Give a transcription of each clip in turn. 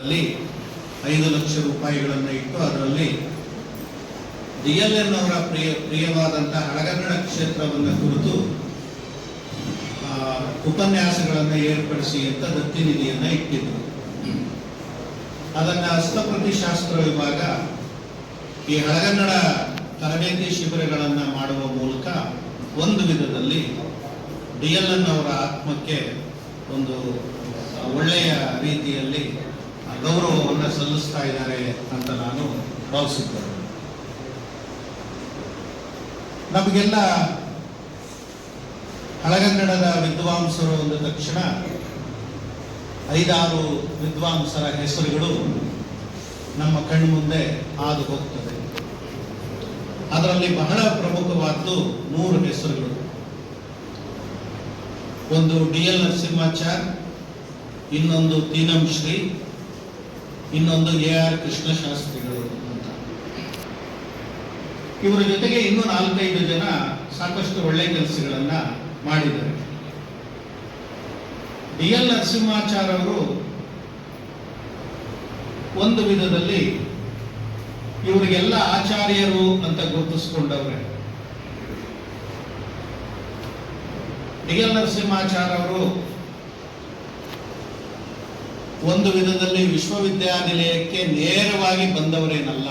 ಅಲ್ಲಿ ಐದು ಲಕ್ಷ ರೂಪಾಯಿಗಳನ್ನು ಇಟ್ಟು ಅದರಲ್ಲಿ ಡಿ ಎಲ್ ಎನ್ ಅವರ ಪ್ರಿಯ ಪ್ರಿಯವಾದಂತಹ ಹಳಗನ್ನಡ ಕ್ಷೇತ್ರವನ್ನು ಕುರಿತು ಉಪನ್ಯಾಸಗಳನ್ನು ಏರ್ಪಡಿಸಿ ಅಂತ ದತ್ತಿ ನಿಧಿಯನ್ನು ಇಟ್ಟಿದ್ರು. ಅದನ್ನ ಹಸ್ತಪ್ರತಿ ಶಾಸ್ತ್ರ ವಿಭಾಗ ಈ ಹಳಗನ್ನಡ ತರಬೇತಿ ಶಿಬಿರಗಳನ್ನು ಮಾಡುವ ಮೂಲಕ ಒಂದು ವಿಧದಲ್ಲಿ ಡಿ ಎಲ್ ಎನ್ ಅವರ ಆತ್ಮಕ್ಕೆ ಒಂದು ಒಳ್ಳೆಯ ರೀತಿಯಲ್ಲಿ ಗೌರವವನ್ನು ಸಲ್ಲಿಸ್ತಾ ಇದ್ದಾರೆ ಅಂತ ನಾನು ಭಾವಿಸುತ್ತೇನೆ. ನಮಗೆಲ್ಲ ಹಳಗನ್ನಡದ ವಿದ್ವಾಂಸರು ಅಂದ ತಕ್ಷಣ ಐದಾರು ವಿದ್ವಾಂಸರ ಹೆಸರುಗಳು ನಮ್ಮ ಕಣ್ಮುಂದೆ ಹಾದು ಹೋಗ್ತದೆ. ಅದರಲ್ಲಿ ಬಹಳ ಪ್ರಮುಖವಾದ್ದು ಮೂರು ಹೆಸರುಗಳು. ಒಂದು ಡಿ ಎಲ್ ನರಸಿಂಹಾಚಾರ್, ಇನ್ನೊಂದು ತೀನಂ ಶ್ರೀ ಇನ್ನೊಂದು ಎ ಆರ್ ಕೃಷ್ಣಶಾಸ್ತ್ರಿಗಳು ಅಂತ. ಇವರ ಜೊತೆಗೆ ಇನ್ನೂ ನಾಲ್ಕೈದು ಜನ ಸಾಕಷ್ಟು ಒಳ್ಳೆ ಕೆಲಸಗಳನ್ನ ಮಾಡಿದ್ದಾರೆ. ಡಿ ಎಲ್ ನರಸಿಂಹಾಚಾರ್ ಅವರು ಒಂದು ವಿಧದಲ್ಲಿ ಇವರಿಗೆಲ್ಲ ಆಚಾರ್ಯರು ಅಂತ ಗುರುತಿಸ್ಕೊಂಡವ್ರೆ. ಡಿ ಎಲ್ ನರಸಿಂಹಾಚಾರ್ ಅವರು ಒಂದು ವಿಧದಲ್ಲಿ ವಿಶ್ವವಿದ್ಯಾನಿಲಯಕ್ಕೆ ನೇರವಾಗಿ ಬಂದವರೇನಲ್ಲ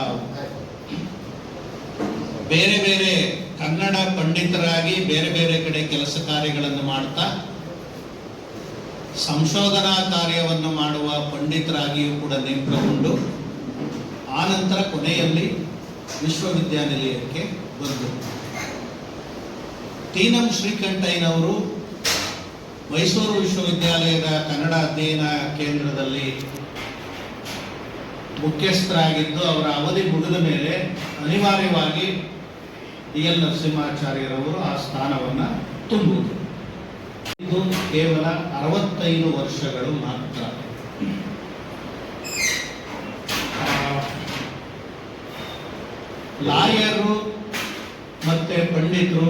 ಬೇರೆ ಬೇರೆ ಕನ್ನಡ ಪಂಡಿತರಾಗಿ ಬೇರೆ ಬೇರೆ ಕಡೆ ಕೆಲಸ ಕಾರ್ಯಗಳನ್ನು ಮಾಡ್ತಾ ಸಂಶೋಧನಾ ಕಾರ್ಯವನ್ನು ಮಾಡುವ ಪಂಡಿತರಾಗಿಯೂ ಕೂಡ ನೇಮಕಗೊಂಡು ಆನಂತರ ಕೊನೆಯಲ್ಲಿ ವಿಶ್ವವಿದ್ಯಾನಿಲಯಕ್ಕೆ ಬಂದರು. ತೀನಂ ಶ್ರೀಕಂಠಯ್ಯನವರು ಮೈಸೂರು ವಿಶ್ವವಿದ್ಯಾಲಯದ ಕನ್ನಡ ಅಧ್ಯಯನ ಕೇಂದ್ರದಲ್ಲಿ ಮುಖ್ಯಸ್ಥರಾಗಿದ್ದು ಅವರ ಅವಧಿ ಮುಗಿದ ಮೇಲೆ ಅನಿವಾರ್ಯವಾಗಿ ಡಿ ಎಲ್ ನರಸಿಂಹಾಚಾರ್ಯರವರು ಆ ಸ್ಥಾನವನ್ನು ತುಂಬುವುದು ಇದು ಕೇವಲ ಅರವತ್ತೈದು ವರ್ಷಗಳು ಮಾತ್ರ. ಲಾಯರು ಮತ್ತೆ ಪಂಡಿತರು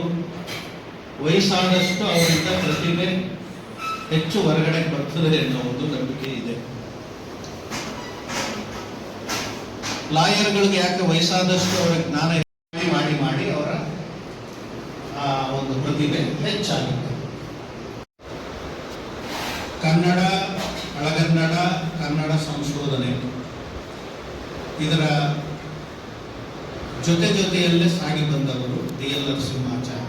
ವಯಸ್ಸಾದಷ್ಟು ಅವರಿಂದ ಪ್ರತಿಭೆ ಹೆಚ್ಚು ಹೊರಗಡೆ ಬರ್ತದೆ ಅನ್ನೋ ಒಂದು ನಂಬಿಕೆ ಇದೆ. ಲಾಯರ್ಗಳಿಗೆ ಯಾಕೆ ವಯಸ್ಸಾದಷ್ಟು ಅವರ ಜ್ಞಾನ ಮಾಡಿ ಮಾಡಿ ಅವರ, ಆ, ಒಂದು ಪ್ರತಿಭೆ ಹೆಚ್ಚಾಗುತ್ತೆ. ಕನ್ನಡ ಹಳಗನ್ನಡ ಕನ್ನಡ ಸಂಶೋಧನೆ ಇದರ ಜೊತೆ ಜೊತೆಯಲ್ಲೇ ಸಾಗಿ ಬಂದವರು ಡಿ ಎಲ್ ನರಸಿಂಹಾಚಾರ್ಯ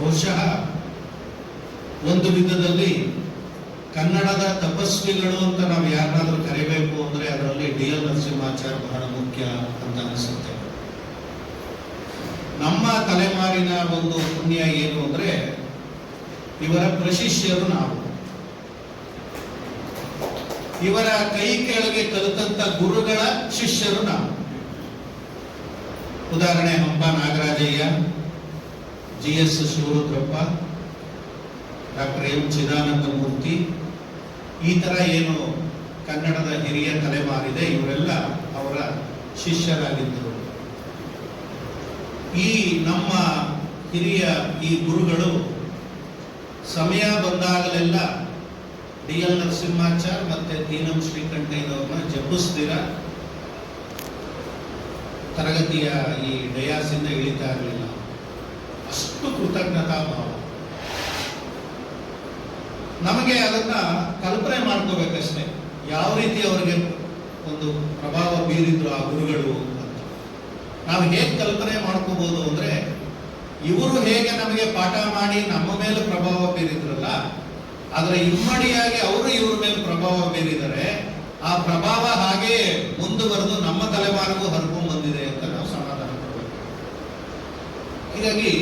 ಬಹುಶಃ ಒಂದು ವಿಧದಲ್ಲಿ ಕನ್ನಡದ ತಪಸ್ವಿಗಳು ಅಂತ ನಾವು ಯಾರನ್ನಾದ್ರೂ ಕರಿಬೇಕು ಅಂದ್ರೆ ಅದರಲ್ಲಿ ಡಿ ಎಲ್ ನರಸಿಂಹಾಚಾರ್ಯ ಬಹಳ ಮುಖ್ಯ ಅಂತ ಅನಿಸುತ್ತೆ. ನಮ್ಮ ತಲೆಮಾರಿನ ಒಂದು ಪುಣ್ಯ ಏನು ಅಂದ್ರೆ ಇವರ ಪ್ರಶಿಷ್ಯರು ನಾವು. ಇವರ ಕೈ ಕೆಳಗೆ ಕಲಿತಂತ ಗುರುಗಳ ಶಿಷ್ಯರು ನಾವು. ಉದಾಹರಣೆ Hampa Nagarajaiah, G S Shivarudrappa doctor M Chidananda Murthy ಈ ಥರ ಏನು ಕನ್ನಡದ ಹಿರಿಯ ತಲೆಮಾರಿದೆ, ಇವರೆಲ್ಲ ಅವರ ಶಿಷ್ಯರಾಗಿದ್ದರು. ಈ ನಮ್ಮ ಹಿರಿಯ ಈ ಗುರುಗಳು ಸಮಯ ಬಂದಾಗಲೆಲ್ಲ ಡಿ ಎಲ್ ನರಸಿಂಹಾಚಾರ್ ಮತ್ತೆ ದೀನಂ ಶ್ರೀಕಂಠಯ್ಯನವ್ರನ್ನ ಜಪಿಸ್ದಿರ ತರಗತಿಯ ಈ ಡಯಾಸಿಂದ ಇಳಿತಾ ಇರಲಿಲ್ಲ ಅಷ್ಟು ಕೃತಜ್ಞತಾ ಭಾವ. ನಮಗೆ ಅದನ್ನ ಕಲ್ಪನೆ ಮಾಡ್ಕೋಬೇಕಷ್ಟೇ. ಯಾವ ರೀತಿ ಅವರಿಗೆ ಒಂದು ಪ್ರಭಾವ ಬೀರಿದ್ರು ಆ ಗುರುಗಳು ಅಂತ. ನಾವು ಹೇಗೆ ಕಲ್ಪನೆ ಮಾಡ್ಕೋಬಹುದು ಅಂದ್ರೆ, ಇವರು ಹೇಗೆ ನಮಗೆ ಪಾಠ ಮಾಡಿ ನಮ್ಮ ಮೇಲೆ ಪ್ರಭಾವ ಬೀರಿದ್ರಲ್ಲ ಅದರ ಇಮ್ಮಡಿಯಾಗಿ ಅವರು ಇವ್ರ ಮೇಲೆ ಪ್ರಭಾವ ಬೀರಿದರೆ, ಆ ಪ್ರಭಾವ ಹಾಗೆ ಮುಂದುವರೆದು ನಮ್ಮ ತಲೆಮಾರಿಗೂ ಹರ್ಕೊಂಡು ಬಂದಿದೆ ಅಂತ ನಾವು ಸಮಾಧಾನ ಪಡಬೇಕು. ಹೀಗಾಗಿ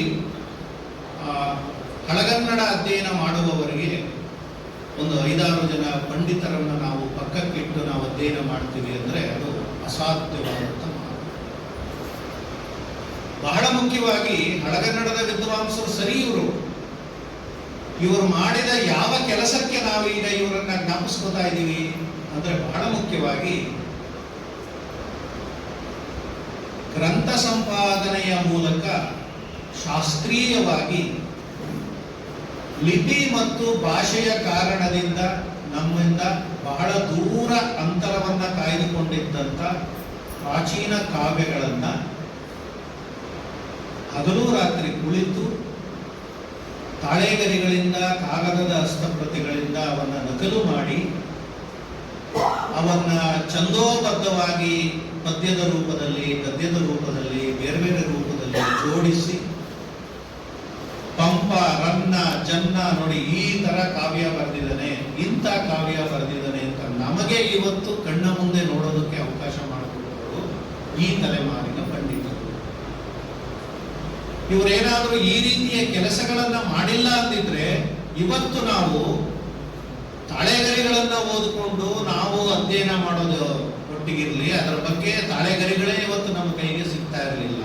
ಹಳಗನ್ನಡ ಅಧ್ಯಯನ ಮಾಡುವವರಿಗೆ ಒಂದು ಐದಾರು ಜನ ಪಂಡಿತರನ್ನು ನಾವು ಪಕ್ಕಕ್ಕಿಟ್ಟು ನಾವು ಅಧ್ಯಯನ ಮಾಡ್ತೀವಿ ಅಂದರೆ ಅದು ಅಸಾಧ್ಯವಾದಂಥ ಬಹಳ ಮುಖ್ಯವಾಗಿ ಹಳಗನ್ನಡದ ವಿದ್ವಾಂಸರು ಸರಿ ಇವರು. ಇವರು ಮಾಡಿದ ಯಾವ ಕೆಲಸಕ್ಕೆ ನಾವು ಈಗ ಇವರನ್ನ ಜ್ಞಾಪಿಸ್ಕೋತಾ ಇದ್ದೀವಿ ಅಂದ್ರೆ ಬಹಳ ಮುಖ್ಯವಾಗಿ ಗ್ರಂಥ ಸಂಪಾದನೆಯ ಮೂಲಕ ಶಾಸ್ತ್ರೀಯವಾಗಿ ಲಿಪಿ ಮತ್ತು ಭಾಷೆಯ ಕಾರಣದಿಂದ ನಮ್ಮಿಂದ ಬಹಳ ದೂರ ಅಂತರವನ್ನ ಕಾಯ್ದುಕೊಂಡಿದ್ದಂಥ ಪ್ರಾಚೀನ ಕಾವ್ಯಗಳನ್ನ ಹಗಲು ರಾತ್ರಿ ಕುಳಿತು ತಾಳೆಗರಿಗಳಿಂದ, ಕಾಗದದ ಹಸ್ತಪ್ರತಿಗಳಿಂದ ಅವನ್ನ ನಕಲು ಮಾಡಿ, ಅವನ್ನ ಛಂದೋಬದ್ಧವಾಗಿ ಪದ್ಯದ ರೂಪದಲ್ಲಿ, ಗದ್ಯದ ರೂಪದಲ್ಲಿ ಬೇರೆ ಬೇರೆ ರೂಪದಲ್ಲಿ ಜೋಡಿಸಿ ರನ್ನ ಜನ್ನ ನೋಡಿ ಈ ತರ ಕಾವ್ಯ ಬರೆದಿದ್ದಾನೆ, ಇಂಥ ಕಾವ್ಯ ಬರೆದಿದ್ದಾನೆ ಅಂತ ನಮಗೆ ಇವತ್ತು ಕಣ್ಣ ಮುಂದೆ ನೋಡೋದಕ್ಕೆ ಅವಕಾಶ ಮಾಡಿಕೊಟ್ಟವರು ಈ ತಲೆಮಾರಿನ ಪಂಡಿತರು. ಇವರೇನಾದ್ರೂ ಈ ರೀತಿಯ ಕೆಲಸಗಳನ್ನ ಮಾಡಿಲ್ಲ ಅಂದಿದ್ರೆ ಇವತ್ತು ನಾವು ತಾಳೆಗರಿಗಳನ್ನ ಓದಿಕೊಂಡು ನಾವು ಅಧ್ಯಯನ ಮಾಡೋದು ಒಟ್ಟಿಗಿರ್ಲಿ, ಅದರ ಬಗ್ಗೆ ತಾಳೆಗರಿಗಳೇ ಇವತ್ತು ನಮ್ಮ ಕೈಗೆ ಸಿಗ್ತಾ ಇರಲಿಲ್ಲ.